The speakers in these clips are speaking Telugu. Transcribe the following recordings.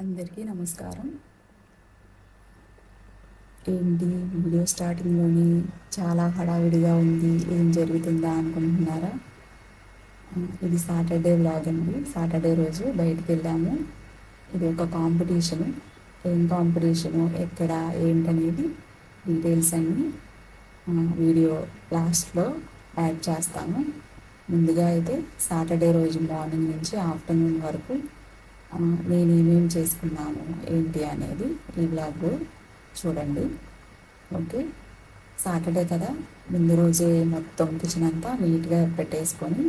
అందరికీ నమస్కారం. ఏంటి? వీడియో స్టార్టింగ్లోని చాలా హడావిడిగా ఉంది. ఏం జరుగుతుందా అనుకుంటున్నారా? ఇది సాటర్డే వ్లాగ్ అండి. సాటర్డే రోజు బయటికి వెళ్ళాము. ఇది ఒక కాంపిటీషను. ఏం కాంపిటీషను? ఎక్కడ? ఏంటనేది డీటెయిల్స్ అన్నీ వీడియో లాస్ట్లో యాడ్ చేస్తాము ముందుగా అయితే సాటర్డే రోజు మార్నింగ్ నుంచి ఆఫ్టర్నూన్ వరకు నేను ఏమేమి చేసుకున్నాను ఏంటి అనేది ఈ బ్లాగ్ చూడండి. ఓకే? సాటర్డే కదా? ముందు రోజే మొత్తం కిచెన్ అంతా నీట్గా పెట్టేసుకొని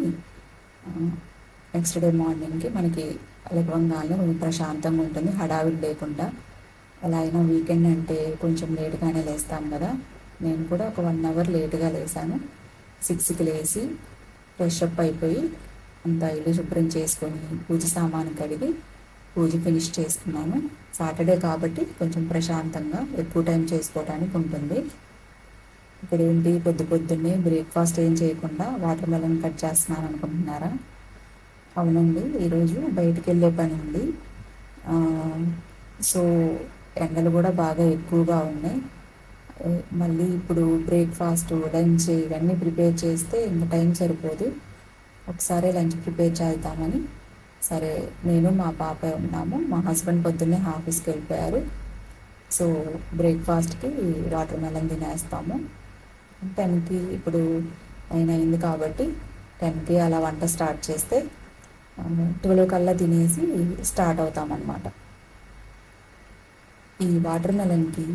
నెక్స్ట్ డే మార్నింగ్కి మనకి లెగవంగానే కొంచెం ప్రశాంతంగా ఉంటుంది హడావిడి లేకుండా. అలా అయినా వీకెండ్ అంటే కొంచెం లేట్గానే లేస్తాం కదా? నేను కూడా ఒక వన్ అవర్ లేట్గా లేసాను. సిక్స్కి లేచి ఫ్రెష్ అప్ అయిపోయి అంతా ఇల్లు శుభ్రం చేసుకొని పూజ సామాను కడిగి పూజ ఫినిష్ చేసుకున్నాను. సాటర్డే కాబట్టి కొంచెం ప్రశాంతంగా ఎక్కువ టైం చేసుకోవడానికి ఉంటుంది. ఇప్పుడు ఏంటి? పొద్దు పొద్దున్నే బ్రేక్ఫాస్ట్ ఏం చేయకుండా వాటర్ మెలన్ కట్ చేస్తున్నాను అనుకుంటున్నారా? అవునండి ఈరోజు బయటికి వెళ్ళే పని ఉంది. సో ఎండలు కూడా బాగా ఎక్కువగా ఉన్నాయి. మళ్ళీ ఇప్పుడు బ్రేక్ఫాస్ట్ లంచ్ ఇవన్నీ ప్రిపేర్ చేస్తే ఇంకా టైం సరిపోదు. ఒకసారి లంచ్ ప్రిపేర్ చేద్దామని సరే నేను మా పాప ఉన్నాము. మా హస్బెండ్ పొద్దున్నే ఆఫీస్కి వెళ్ళిపోయారు. సో బ్రేక్ఫాస్ట్కి వాటర్ మెలన్ తినేస్తాము. టెన్కి ఇప్పుడు నైన్ అయింది కాబట్టి టెన్కి అలా వంట స్టార్ట్ చేస్తే ట్వెల్వ్ కల్లా తినేసి స్టార్ట్ అవుతామన్నమాట. ఈ వాటర్ మెలన్కి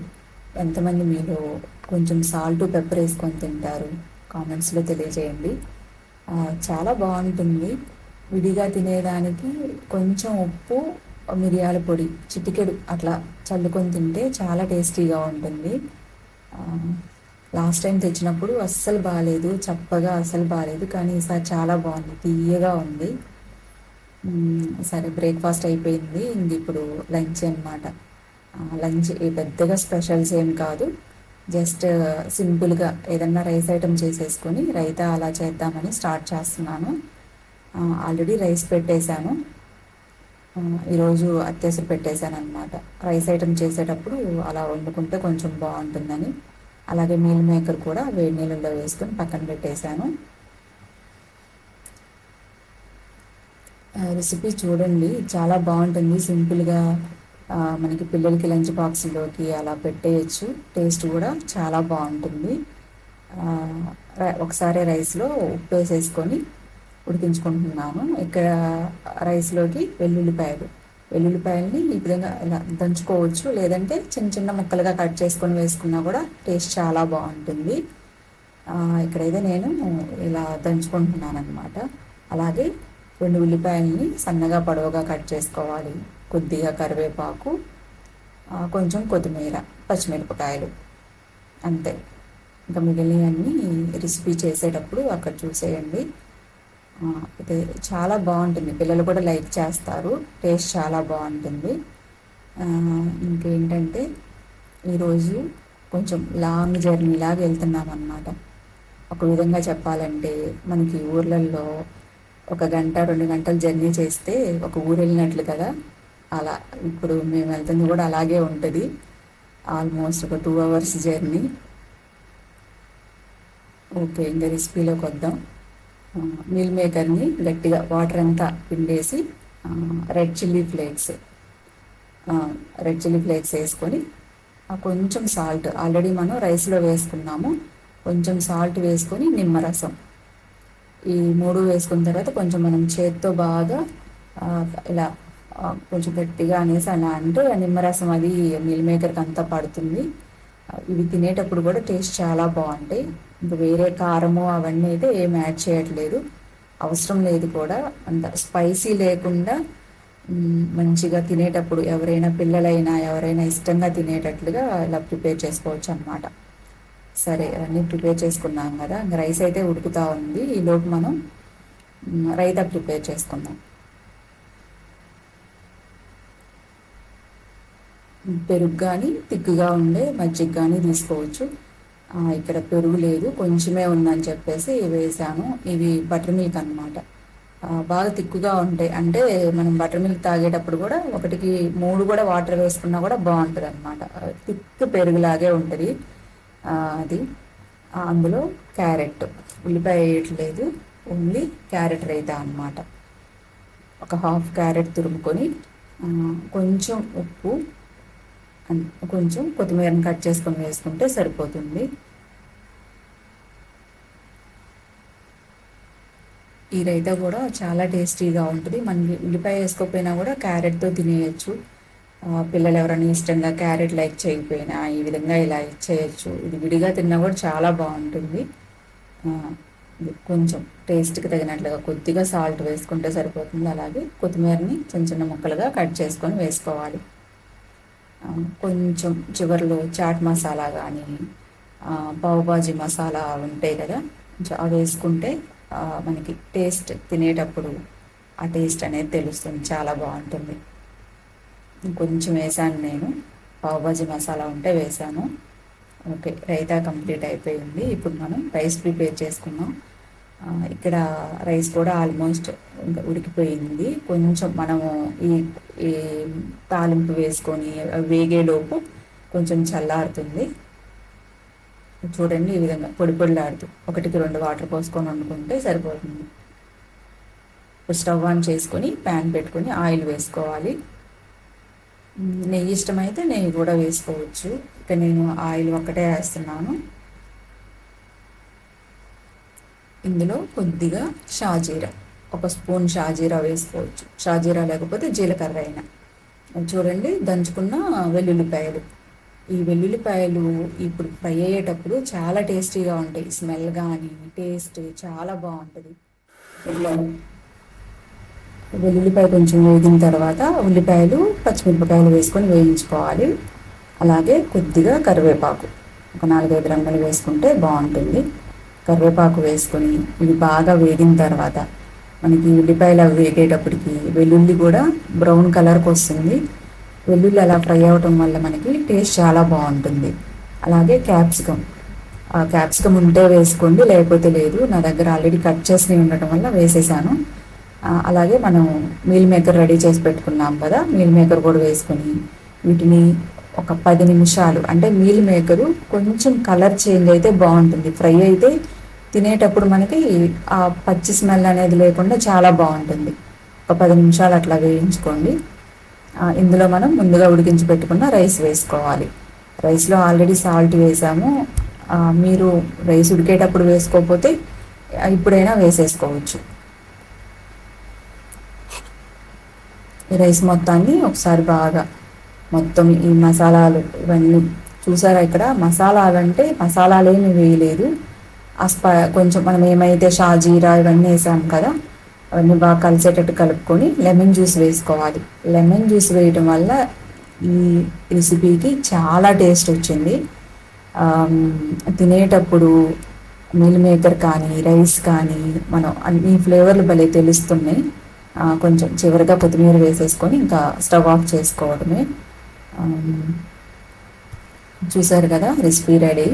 ఎంతమంది మీరు కొంచెం సాల్ట్ పెప్పర్ వేసుకొని తింటారు? కామెంట్స్లో తెలియజేయండి. చాలా బాగుంటుంది. విడిగా తినేదానికి కొంచెం ఉప్పు మిరియాల పొడి చిటికెడు అట్లా చల్లుకొని తింటే చాలా టేస్టీగా ఉంటుంది. లాస్ట్ టైం తెచ్చినప్పుడు అస్సలు బాగాలేదు చప్పగా అస్సలు బాగాలేదు కానీ ఈసారి చాలా బాగుంది తీయగా ఉంది. సరే బ్రేక్ఫాస్ట్ అయిపోయింది ఇంక ఇప్పుడు లంచ్ అనమాట లంచ్ పెద్దగా స్పెషల్స్ ఏం కాదు జస్ట్ సింపుల్గా ఏదన్నా రైస్ ఐటమ్ చేసేసుకొని రైతా అలా చేద్దామని స్టార్ట్ చేస్తున్నాను. ఆల్రెడీ రైస్ పెట్టేశాను. ఈరోజు అత్యవసర పెట్టేశాను అనమాట రైస్ ఐటమ్ చేసేటప్పుడు అలా వండుకుంటే కొంచెం బాగుంటుందని. అలాగే మీల్ మేకర్ కూడా వేడి నీళ్ళలో వేసుకొని పక్కన పెట్టేశాను. రెసిపీ చూడండి. చాలా బాగుంటుంది. సింపుల్గా మనకి పిల్లలకి లంచ్ బాక్స్లోకి అలా పెట్టేయచ్చు. టేస్ట్ కూడా చాలా బాగుంటుంది. ఒకసారి రైస్లో ఉప్పు వేసేసుకొని ఉడికించుకుంటున్నాను. ఇక్కడ రైస్లోకి వెల్లుల్లిపాయలు. వెల్లుల్లిపాయలని ఈ విధంగా ఇలా దంచుకోవచ్చు. లేదంటే చిన్న చిన్న ముక్కలుగా కట్ చేసుకొని వేసుకున్నా కూడా టేస్ట్ చాలా బాగుంటుంది. ఇక్కడైతే నేను ఇలా దంచుకుంటున్నాను అనమాట అలాగే రెండు ఉల్లిపాయలని సన్నగా పొడవుగా కట్ చేసుకోవాలి. కొద్దిగా కరివేపాకు కొంచెం కొత్తిమీర పచ్చిమిరపకాయలు. అంతే. ఇంకా మిగిలినవన్నీ రెసిపీ చేసేటప్పుడు అక్కడ చూసేయండి. అయితే చాలా బాగుంటుంది. పిల్లలు కూడా లైక్ చేస్తారు. టేస్ట్ చాలా బాగుంటుంది. ఇంకేంటంటే ఈరోజు కొంచెం లాంగ్ జర్నీ లాగా వెళ్తున్నాం అన్నమాట ఒక విధంగా చెప్పాలంటే మనకి ఊర్లలో ఒక గంట రెండు గంటలు జర్నీ చేస్తే ఒక ఊరు వెళ్ళినట్లు కదా. అలా ఇప్పుడు మేము వెళ్తుంది కూడా అలాగే ఉంటుంది. ఆల్మోస్ట్ ఒక టూ అవర్స్ జర్నీ. ఓకే ఇంకా రెసిపీలోకి వద్దాం. మిల్ మేకర్ని గట్టిగా వాటర్ అంతా పిండేసి red chilli flakes red chilli flakes వేసుకొని కొంచెం సాల్ట్ ఆల్రెడీ మనం రైస్లో వేసుకున్నాము. కొంచెం సాల్ట్ వేసుకొని నిమ్మరసం. ఈ మూడు వేసుకున్న తర్వాత కొంచెం మనం చేత్తో బాగా ఇలా కొంచెం గట్టిగా అనేసి అలా అంటే నిమ్మరసం అది మిల్ మేకర్కి అంతా పడుతుంది. ఇవి తినేటప్పుడు కూడా టేస్ట్ చాలా బాగుంటాయి. ఇంకా వేరే కారము అవన్నీ అయితే ఏం యాడ్ చేయట్లేదు. అవసరం లేదు కూడా. అంత స్పైసీ లేకుండా మంచిగా తినేటప్పుడు ఎవరైనా పిల్లలైనా ఎవరైనా ఇష్టంగా తినేటట్లుగా ఇలా ప్రిపేర్ చేసుకోవచ్చు అనమాట సరే అన్నీ ప్రిపేర్ చేసుకున్నాం కదా. ఇంకా రైస్ అయితే ఉడుకుతూ ఉంది. ఈలోపు మనం రైతా ప్రిపేర్ చేసుకుందాం. పెరుగు కానీ తిక్కుగా ఉండే మజ్జిగ కానీ తీసుకోవచ్చు. ఇక్కడ పెరుగు లేదు కొంచెమే ఉందని చెప్పేసి వేసాను. ఇవి బటర్ మిల్క్ అనమాట బాగా తిక్కుగా ఉంటాయి. అంటే మనం బటర్ మిల్క్ తాగేటప్పుడు కూడా ఒకటికి మూడు కూడా వాటర్ వేసుకున్నా కూడా బాగుంటుంది అనమాట తిక్కు పెరుగులాగే ఉంటుంది. అది. అందులో క్యారెట్. ఉల్లిపాయ వేయట్లేదు ఓన్లీ క్యారెట్ రైతా అనమాట ఒక హాఫ్ క్యారెట్ తురుముకొని కొంచెం ఉప్పు కొంచెం కొత్తిమీరని కట్ చేసుకొని వేసుకుంటే సరిపోతుంది. ఈ రైతా కూడా చాలా టేస్టీగా ఉంటుంది. మన ఉల్లిపాయ వేసుకోకపోయినా కూడా క్యారెట్తో తినేయచ్చు. పిల్లలు ఎవరైనా ఇష్టంగా క్యారెట్ లైక్ చేయకపోయినా ఈ విధంగా ఇలా ఇచ్చేయచ్చు ఇది విడిగా తిన్నా కూడా చాలా బాగుంటుంది. కొంచెం టేస్ట్కి తగినట్లుగా కొద్దిగా సాల్ట్ వేసుకుంటే సరిపోతుంది. అలాగే కొత్తిమీరని చిన్న చిన్న ముక్కలుగా కట్ చేసుకొని వేసుకోవాలి. కొంచెం చివరిలో చాట్ మసాలా కానీ పావుబాజీ మసాలా ఉంటాయి కదా అవి వేసుకుంటే మనకి టేస్ట్ తినేటప్పుడు ఆ టేస్ట్ అనేది తెలుస్తుంది చాలా బాగుంటుంది. కొంచెం వేసాను నేను పావుబాజీ మసాలా ఉంటే వేసాను. ఓకే రైతా కంప్లీట్ అయిపోయింది. ఇప్పుడు మనం రైస్ ప్రిపేర్ చేసుకున్నాం ఇక్కడ రైస్ కూడా ఆల్మోస్ట్ ఉడికిపోయింది. కొంచెం మనము ఈ ఈ తాలింపు వేసుకొని వేగేలోపు కొంచెం చల్లారుతుంది. చూడండి ఈ విధంగా పొడి పొడిలాడుతూ ఒకటికి రెండు వాటర్ పోసుకొని వండుకుంటే సరిపోతుంది. ఇప్పుడు స్టవ్ ఆన్ చేసుకొని ప్యాన్ పెట్టుకొని ఆయిల్ వేసుకోవాలి. నెయ్యి ఇష్టమైతే నెయ్యి కూడా వేసుకోవచ్చు. ఇక నేను ఆయిల్ ఒక్కటే వేస్తున్నాను. ఇందులో కొద్దిగా షాజీరా. ఒక స్పూన్ షాజీరా వేసుకోవచ్చు. షాజీరా లేకపోతే జీలకర్ర అయినా. చూడండి దంచుకున్న వెల్లుల్లిపాయలు. ఈ వెల్లుల్లిపాయలు ఇప్పుడు ఫ్రై అయ్యేటప్పుడు చాలా టేస్టీగా ఉంటాయి. స్మెల్ కానీ టేస్ట్ చాలా బాగుంటుంది. వెల్లుల్లిపాయ కొంచెం వేగిన తర్వాత ఉల్లిపాయలు పచ్చిమిరపకాయలు వేసుకొని వేయించుకోవాలి. అలాగే కొద్దిగా కరివేపాకు. ఒక నాలుగైదు రంగులు వేసుకుంటే బాగుంటుంది. కరివేపాకు వేసుకొని ఇవి బాగా వేగిన తర్వాత మనకి ఉల్లిపాయలు అవి వేగేటప్పటికి వెల్లుల్లి కూడా బ్రౌన్ కలర్కి వస్తుంది. వెల్లుల్లి అలా ఫ్రై అవ్వటం వల్ల మనకి టేస్ట్ చాలా బాగుంటుంది. అలాగే క్యాప్సికమ్ ఆ క్యాప్సికమ్ ఉంటే వేసుకోండి లేకపోతే లేదు. నా దగ్గర ఆల్రెడీ కట్ చేసి ఉండటం వల్ల వేసేసాను. అలాగే మనం మీల్ మేకర్ రెడీ చేసి పెట్టుకున్నాం కదా మీల్ మేకర్ కూడా వేసుకొని వీటిని ఒక పది నిమిషాలు అంటే మీల్ మేకరు కొంచెం కలర్ చేంజ్ అయితే బాగుంటుంది. ఫ్రై అయితే తినేటప్పుడు మనకి ఆ పచ్చి స్మెల్ అనేది లేకుండా చాలా బాగుంటుంది. ఒక పది నిమిషాలు అట్లా వేయించుకోండి. ఇందులో మనం ముందుగా ఉడికించి పెట్టుకున్న రైస్ వేసుకోవాలి. రైస్లో ఆల్రెడీ సాల్ట్ వేసాము. మీరు రైస్ ఉడికేటప్పుడు వేసుకోకపోతే ఇప్పుడైనా వేసేసుకోవచ్చు. ఈ రైస్ మొత్తాన్ని ఒకసారి బాగా మొత్తం ఈ మసాలాలు ఇవన్నీ చూసారా ఇక్కడ? మసాలాలు అంటే మసాలాలు ఏమి అస్ప కొంచెం మనం ఏమైతే షాజీరా ఇవన్నీ వేసాం కదా అవన్నీ బాగా కలిసేటట్టు కలుపుకొని లెమన్ జ్యూస్ వేసుకోవాలి. లెమన్ జ్యూస్ వేయటం వల్ల ఈ రెసిపీకి చాలా టేస్ట్ వచ్చింది. తినేటప్పుడు మిల్ మేకర్ కానీ రైస్ కానీ మనం అన్ని ఫ్లేవర్లు భలే తెలుస్తున్నాయి. కొంచెం చివరిగా కొత్తిమీర వేసేసుకొని ఇంకా స్టవ్ ఆఫ్ చేసుకోవడమే. చూసారు కదా రెసిపీ రెడీ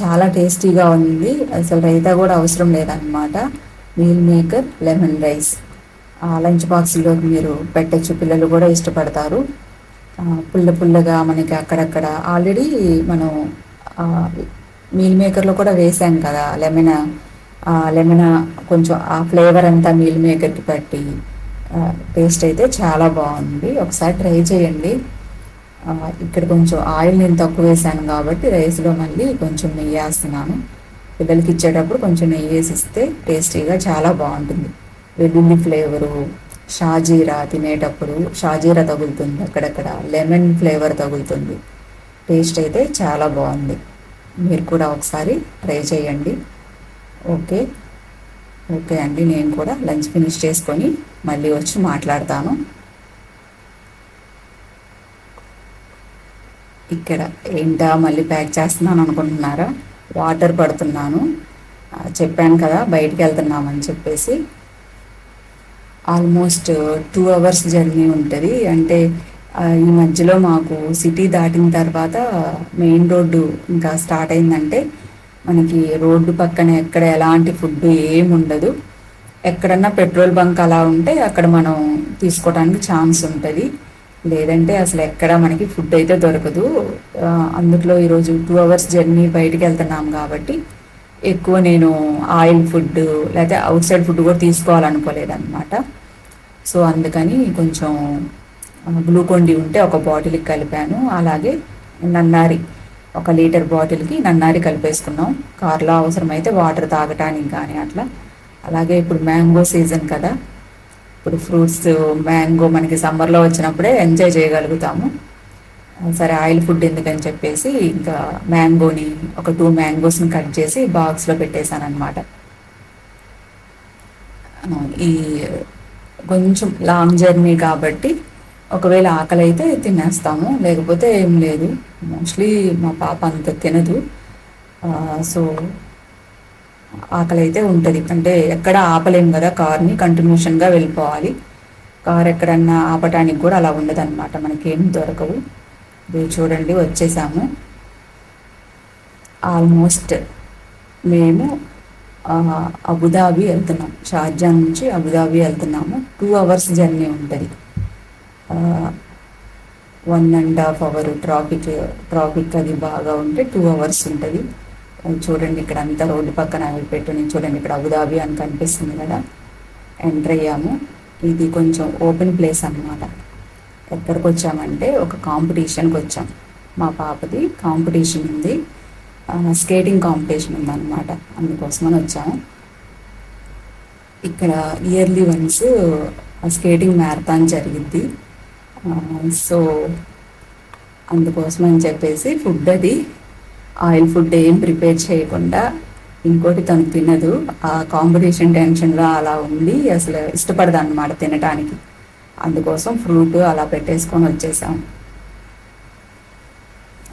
చాలా టేస్టీగా ఉంది. అసలు రైతా కూడా అవసరం లేదన్నమాట. Meal maker lemon rice. Lunch బాక్స్లో మీరు పెట్టచ్చు. పిల్లలు కూడా ఇష్టపడతారు. పుల్ల పుల్లగా మనకి అక్కడక్కడ ఆల్రెడీ మనం మీల్ మేకర్లో కూడా వేసాం కదా లెమన్ లెమన్ కొంచెం ఆ ఫ్లేవర్ అంతా మీల్ మేకర్కి పట్టి టేస్ట్ అయితే చాలా బాగుంది. ఒకసారి ట్రై చేయండి. ఇక్కడ కొంచెం ఆయిల్ నేను తక్కువ వేసాను కాబట్టి రైస్లో మళ్ళీ కొంచెం నెయ్యి వేస్తున్నాను. పిల్లలకి ఇచ్చేటప్పుడు కొంచెం నెయ్యి వేసి ఇస్తే టేస్టీగా చాలా బాగుంటుంది. వెల్లుల్లి ఫ్లేవరు షాజీరా తినేటప్పుడు షాజీరా తగులుతుంది అక్కడక్కడ లెమన్ ఫ్లేవర్ తగులుతుంది. టేస్ట్ అయితే చాలా బాగుంది. మీరు కూడా ఒకసారి ట్రై చేయండి. ఓకే. ఓకే అండి నేను కూడా లంచ్ ఫినిష్ చేసుకొని మళ్ళీ వచ్చి మాట్లాడతాను. ఇక్కడ ఏంటా మళ్ళీ ప్యాక్ చేస్తున్నాను అనుకుంటున్నారా? వాటర్ పడుతున్నాను. చెప్పాను కదా బయటికి వెళ్తున్నామని చెప్పేసి. ఆల్మోస్ట్ టూ అవర్స్ జర్నీ ఉంటుంది. అంటే ఈ మధ్యలో మాకు సిటీ దాటిన తర్వాత మెయిన్ రోడ్డు ఇంకా స్టార్ట్ అయిందంటే మనకి రోడ్డు పక్కన ఎక్కడ ఎలాంటి ఫుడ్ ఏముండదు ఎక్కడన్నా పెట్రోల్ బంక్ అలా ఉంటే అక్కడ మనం తీసుకోవడానికి ఛాన్స్ ఉంటుంది. లేదంటే అసలు ఎక్కడ మనకి ఫుడ్ అయితే దొరకదు. అందులో ఈరోజు టూ అవర్స్ జర్నీ బయటికి వెళ్తున్నాం కాబట్టి ఎక్కువ నేను ఆయిల్ ఫుడ్ లేకపోతే అవుట్ సైడ్ ఫుడ్ కూడా తీసుకోవాలనుకోలేదన్నమాట. సో అందుకని కొంచెం గ్లూకోండి ఉంటే ఒక బాటిల్కి కలిపాను. అలాగే నన్నారి ఒక లీటర్ బాటిల్కి నన్నారి కలిపేసుకున్నాం. కార్లో అవసరమైతే వాటర్ తాగటానికి కానీ అట్లా. అలాగే ఇప్పుడు మ్యాంగో సీజన్ కదా. ఇప్పుడు ఫ్రూట్స్ మ్యాంగో మనకి సమ్మర్లో వచ్చినప్పుడే ఎంజాయ్ చేయగలుగుతాము. సరే ఆయిల్ ఫుడ్ ఎందుకని చెప్పేసి ఇంకా మ్యాంగోని ఒక టూ మ్యాంగోస్ని కట్ చేసి బాక్స్లో పెట్టేశాను అనమాట ఈ కొంచెం లాంగ్ జర్నీ కాబట్టి ఒకవేళ ఆకలి అయితే తినేస్తాము లేకపోతే ఏం లేదు. మోస్ట్లీ మా పాప అంత తినదు. సో ఆకలి అయితే ఉంటుంది. అంటే ఎక్కడ ఆపలేము కదా కార్ని కంటిన్యూషన్గా వెళ్ళిపోవాలి. కార్ ఎక్కడన్నా ఆపటానికి కూడా అలా ఉండదు అనమాట ఏం దొరకవు. ఇది చూడండి వచ్చేసాము. ఆల్మోస్ట్ మేము అబుదాబి వెళ్తున్నాం. షార్జా నుంచి అబుదాబి వెళ్తున్నాము. టూ అవర్స్ జర్నీ ఉంటుంది. One and half hour traffic traffic అది బాగా ఉంటే టూ అవర్స్ ఉంటుంది. చూడండి ఇక్కడ అంతా రోడ్డు పక్కన పెట్టుని చూడండి ఇక్కడ అబుదాబి అని కనిపిస్తుంది కదా. ఎంటర్ అయ్యాము. ఇది కొంచెం ఓపెన్ ప్లేస్ అనమాట ఎక్కడికి వచ్చామంటే ఒక కాంపిటీషన్కి వచ్చాం. మా పాపది కాంపిటీషన్ ఉంది. స్కేటింగ్ కాంపిటీషన్ ఉందన్నమాట. అందుకోసమని వచ్చాము. ఇక్కడ ఇయర్లీ వన్స్ స్కేటింగ్ మ్యారథాన్ జరిగిద్ది. సో అందుకోసం అని చెప్పేసి ఫుడ్ అది ఆయిల్ ఫుడ్ ఏం ప్రిపేర్ చేయకుండా ఇంకోటి తను తినదు. ఆ కాంపిటీషన్ టెన్షన్లో అలా ఉంది అసలు ఇష్టపడదు అనమాట తినటానికి. అందుకోసం ఫ్రూట్ అలా పెట్టేసుకొని వచ్చేసాము.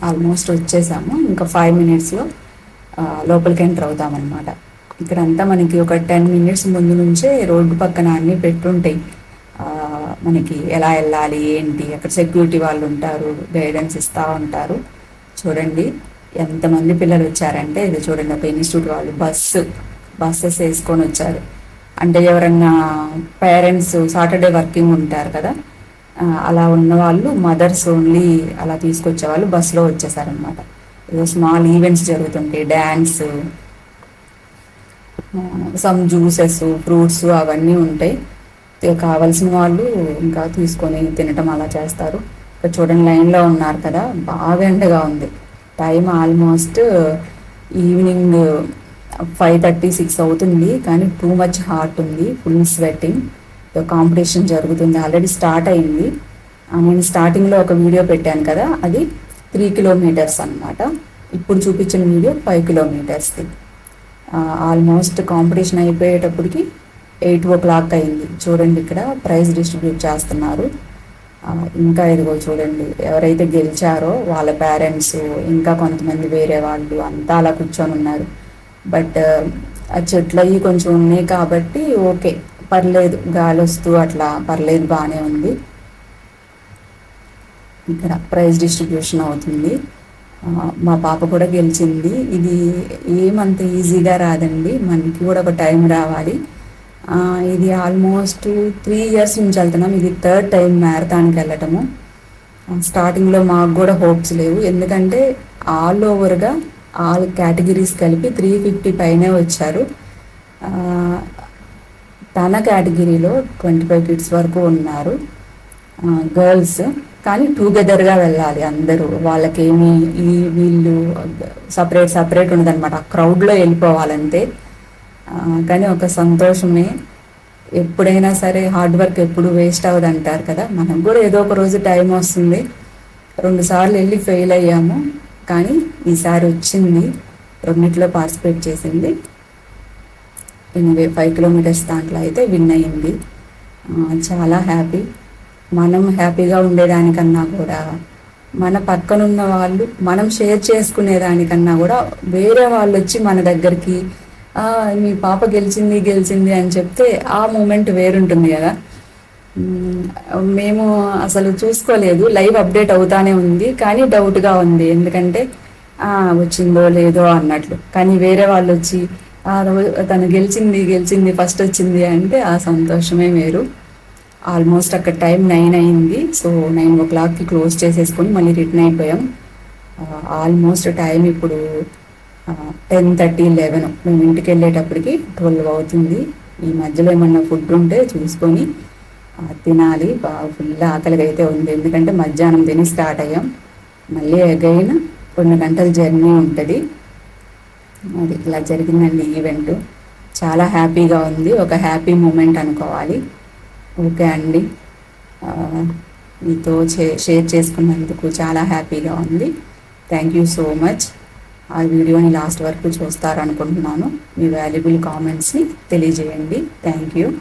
ఆల్మోస్ట్ వచ్చేసాము. ఇంకా ఫైవ్ మినిట్స్లో లోపలికి ఎంటర్ అవుతామన్నమాట. ఇక్కడంతా మనకి ఒక టెన్ మినిట్స్ ముందు నుంచే రోడ్డు పక్కన అన్నీ పెట్టుంటాయి. మనకి ఎలా వెళ్ళాలి ఏంటి అక్కడ సెక్యూరిటీ వాళ్ళు ఉంటారు గైడెన్స్ ఇస్తూ ఉంటారు. చూడండి. ఎంతమంది పిల్లలు వచ్చారంటే ఇది చూడండి ఒక ఇన్స్టిట్యూట్ వాళ్ళు బస్సు బస్సెస్ వేసుకొని వచ్చారు. అంటే ఎవరన్నా పేరెంట్స్ సాటర్డే వర్కింగ్ ఉంటారు కదా అలా ఉన్న వాళ్ళు మదర్స్ ఓన్లీ అలా తీసుకొచ్చే వాళ్ళు బస్సులో వచ్చేసారనమాట ఏదో స్మాల్ ఈవెంట్స్ జరుగుతుంటాయి డ్యాన్స్ సమ్ జ్యూసెస్ ఫ్రూట్స్ అవన్నీ ఉంటాయి. కావలసిన వాళ్ళు ఇంకా తీసుకొని తినటం అలా చేస్తారు. ఇక్కడ చూడండి లైన్లో ఉన్నారు కదా బాగా ఎండగా ఉంది. Time almost evening five thirty six అవుతుంది కానీ టూ మచ్ హాట్ ఉంది ఫుల్ స్వెట్టింగ్. కాంపిటీషన్ జరుగుతుంది. ఆల్రెడీ స్టార్ట్ అయింది. నేను స్టార్టింగ్లో ఒక వీడియో పెట్టాను కదా అది త్రీ కిలోమీటర్స్ అనమాట ఇప్పుడు చూపించిన వీడియో ఫైవ్ కిలోమీటర్స్ది ఆల్మోస్ట్ కాంపిటీషన్ అయిపోయేటప్పటికి ఎయిట్ ఓ క్లాక్ అయింది. చూడండి ఇక్కడ ప్రైజ్ డిస్ట్రిబ్యూట్ చేస్తున్నారు. ఇంకా ఇదిగో చూడండి ఎవరైతే గెలిచారో వాళ్ళ పేరెంట్స్ ఇంకా కొంతమంది వేరే వాళ్ళు అంతా అలా కూర్చొని ఉన్నారు. బట్ ఆ చెట్లు అవి కొంచెం ఉన్నాయి కాబట్టి ఓకే పర్లేదు గాలి వస్తూ అట్లా పర్లేదు బాగానే ఉంది. ఇక్కడ ప్రైజ్ డిస్ట్రిబ్యూషన్ అవుతుంది. మా పాప కూడా గెలిచింది. ఇది ఏమంత ఈజీగా రాదండి. మనకి కూడా ఒక టైం రావాలి. ఇది ఆల్మోస్ట్ త్రీ ఇయర్స్ నుంచి వెళ్తున్నాం. ఇది థర్డ్ టైం మ్యారథాన్కి వెళ్ళటము. స్టార్టింగ్లో మాకు కూడా హోప్స్ లేవు. ఎందుకంటే ఆల్ ఓవర్గా ఆల్ కేటగిరీస్ కలిపి త్రీ ఫిఫ్టీ పైనే వచ్చారు. తన కేటగిరీలో ట్వంటీ ఫైవ్ కిడ్స్ వరకు ఉన్నారు. గర్ల్స్. కానీ టూగెదర్గా వెళ్ళాలి అందరూ. వాళ్ళకేమి ఈ వీళ్ళు సపరేట్ సపరేట్ ఉండదన్నమాట. ఆ క్రౌడ్లో వెళ్ళిపోవాలంతే కానీ ఒక సంతోషమే. ఎప్పుడైనా సరే హార్డ్ వర్క్ ఎప్పుడు వేస్ట్ అవ్వదు అంటారు కదా. మనకు కూడా ఏదో ఒక రోజు టైం వస్తుంది. రెండు సార్లు వెళ్ళి ఫెయిల్ అయ్యాము. కానీ ఈసారి వచ్చింది. రెండిట్లో పార్టిసిపేట్ చేసింది. ఎనివే ఫైవ్ కిలోమీటర్స్ దాంట్లో అయితే విన్ అయింది చాలా హ్యాపీ. మనం హ్యాపీగా ఉండేదానికన్నా కూడా మన పక్కనున్న వాళ్ళు మనం షేర్ చేసుకునేదానికన్నా కూడా వేరే వాళ్ళు వచ్చి మన దగ్గరికి మీ పాప గెలిచింది గెలిచింది అని చెప్తే ఆ మూమెంట్ వేరుంటుంది కదా. మేము అసలు చూసుకోలేదు. లైవ్ అప్డేట్ అవుతానే ఉంది కానీ డౌట్గా ఉంది. ఎందుకంటే వచ్చిందో లేదో అన్నట్లు. కానీ వేరే వాళ్ళు వచ్చి ఆ రోజు తను గెలిచింది గెలిచింది ఫస్ట్ వచ్చింది అంటే ఆ సంతోషమే వేరు. ఆల్మోస్ట్ అక్కడ టైం నైన్ అయింది. సో నైన్ ఓ క్లాక్కి క్లోజ్ చేసేసుకొని మళ్ళీ రిటర్న్ అయిపోయాం. ఆల్మోస్ట్ టైం ఇప్పుడు టెన్ థర్టీ లెవెన్. మేము ఇంటికి వెళ్ళేటప్పటికి ట్వెల్వ్ అవుతుంది. ఈ మధ్యలో ఏమన్నా ఫుడ్ ఉంటే చూసుకొని తినాలి. బాగా ఫుల్ ఆకలిగా అయితే ఉంది. ఎందుకంటే మధ్యాహ్నం తిని స్టార్ట్ అయ్యాం. మళ్ళీ అగైన్ రెండు గంటల జర్నీ ఉంటుంది. అది ఇలా జరిగిందండి ఈవెంట్. చాలా హ్యాపీగా ఉంది. ఒక హ్యాపీ మూమెంట్ అనుకోవాలి. ఓకే అండి. మీతో షేర్ చేసుకున్నందుకు చాలా హ్యాపీగా ఉంది. Thank you so much. ఆ వీడియోని లాస్ట్ వరకు చూస్తారనుకుంటున్నాను. మీ వాల్యుబుల్ కామెంట్స్ని తెలియజేయండి. Thank you.